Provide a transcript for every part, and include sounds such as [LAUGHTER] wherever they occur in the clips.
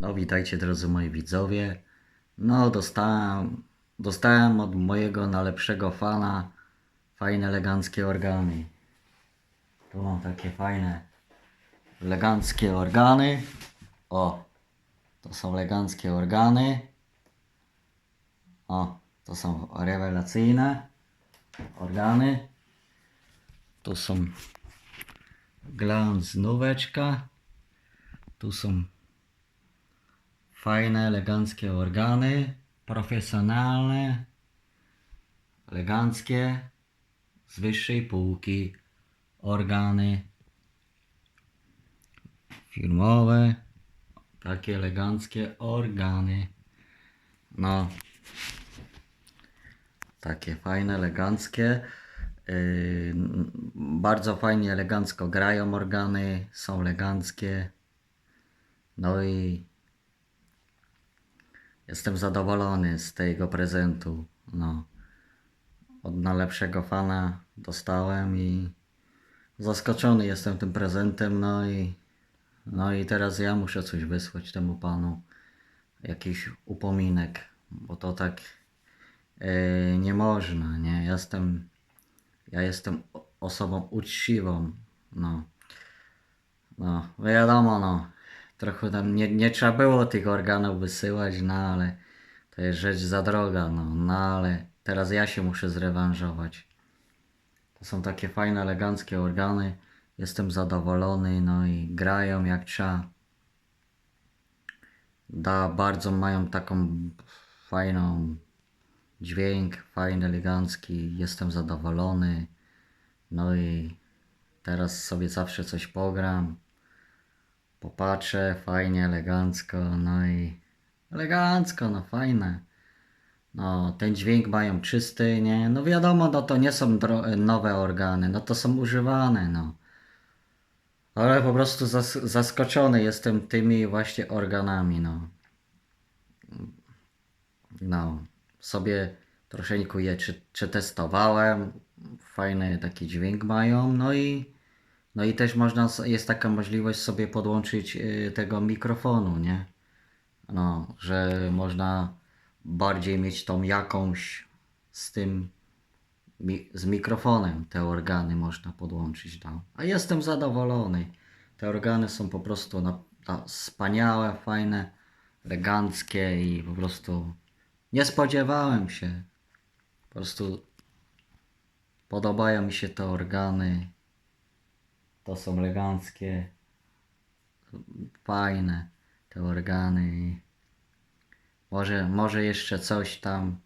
No witajcie drodzy moi widzowie. No dostałem, dostałem od mojego najlepszego fana fajne eleganckie organy. Tu mam takie fajne eleganckie organy. O, to są eleganckie organy. O, to są rewelacyjne organy. Tu są glans nóweczka. Tu są fajne, eleganckie organy, profesjonalne, eleganckie, z wyższej półki organy firmowe, takie eleganckie organy. No, takie fajne, eleganckie. Yy, bardzo fajnie, elegancko grają organy, są eleganckie. No i jestem zadowolony z tego prezentu. No, od najlepszego fana dostałem i zaskoczony jestem tym prezentem. No i, no i teraz ja muszę coś wysłać temu panu. Jakiś upominek, bo to tak e, nie można, nie? Jestem, ja jestem osobą uczciwą, no. No, wiadomo, no. Trochę tam nie, nie trzeba było tych organów wysyłać, no ale to jest rzecz za droga, no. No ale teraz ja się muszę zrewanżować. To są takie fajne, eleganckie organy. Jestem zadowolony, no i grają jak trzeba. Da, bardzo mają taką fajną dźwięk, fajny, elegancki. Jestem zadowolony. No i teraz sobie zawsze coś pogram. Popatrzę, fajnie, elegancko, no i elegancko, no fajne. No, ten dźwięk mają czysty, nie? No wiadomo, no to nie są nowe organy, no to są używane, no. Ale po prostu zas- zaskoczony jestem tymi właśnie organami, no. No, sobie troszeczkę je czy, przetestowałem. Fajny taki dźwięk mają, no i no i też można, jest taka możliwość sobie podłączyć y, tego mikrofonu, nie? No, że można bardziej mieć tą jakąś z tym z mikrofonem te organy można podłączyć. No. A jestem zadowolony. Te organy są po prostu na, na wspaniałe, fajne, eleganckie i po prostu nie spodziewałem się. Po prostu podobają mi się te organy. To są eleganckie, fajne te organy. i Może, może jeszcze coś tam.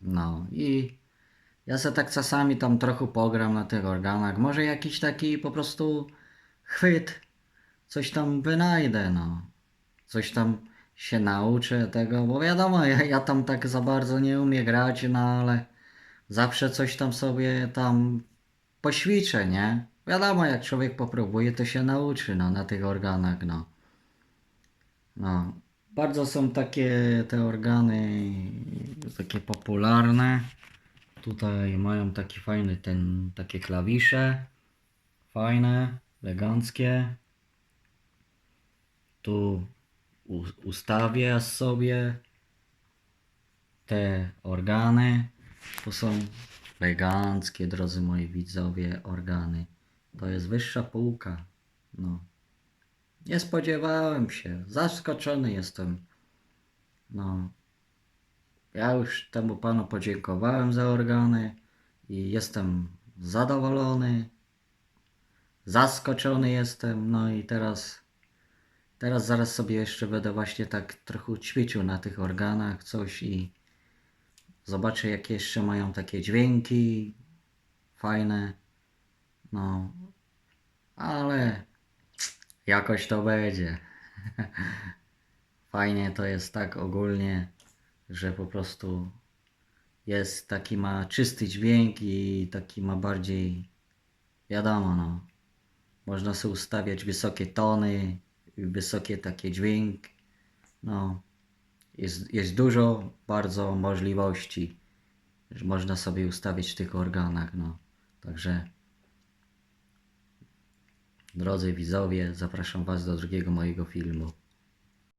No i ja se tak czasami tam trochę pogram na tych organach. Może jakiś taki po prostu chwyt, coś tam wynajdę, no. Coś tam się nauczę tego, bo wiadomo, ja, ja tam tak za bardzo nie umiem grać, no ale zawsze coś tam sobie tam poćwiczę, nie? Wiadomo, jak człowiek popróbuje, to się nauczy, no, na tych organach, no. No, bardzo są takie te organy takie popularne. Tutaj mają taki fajny ten, takie klawisze. Fajne, eleganckie. Tu ustawię sobie te organy. To są eleganckie, drodzy moi widzowie, organy. To jest wyższa półka. No. Nie spodziewałem się. Zaskoczony jestem. No. Ja już temu panu podziękowałem za organy i jestem zadowolony. Zaskoczony jestem. No i teraz teraz zaraz sobie jeszcze będę właśnie tak trochę ćwiczył na tych organach coś i zobaczę jakie jeszcze mają takie dźwięki fajne. No. Ale jakoś to będzie. [LAUGHS] Fajnie to jest tak ogólnie, że po prostu jest taki ma czysty dźwięk i taki ma bardziej wiadomo no. Można sobie ustawiać wysokie tony, wysokie takie dźwięk. No. Jest, jest dużo bardzo możliwości, że można sobie ustawić w tych organach, no. Także Drodzy widzowie, zapraszam Was do drugiego mojego filmu.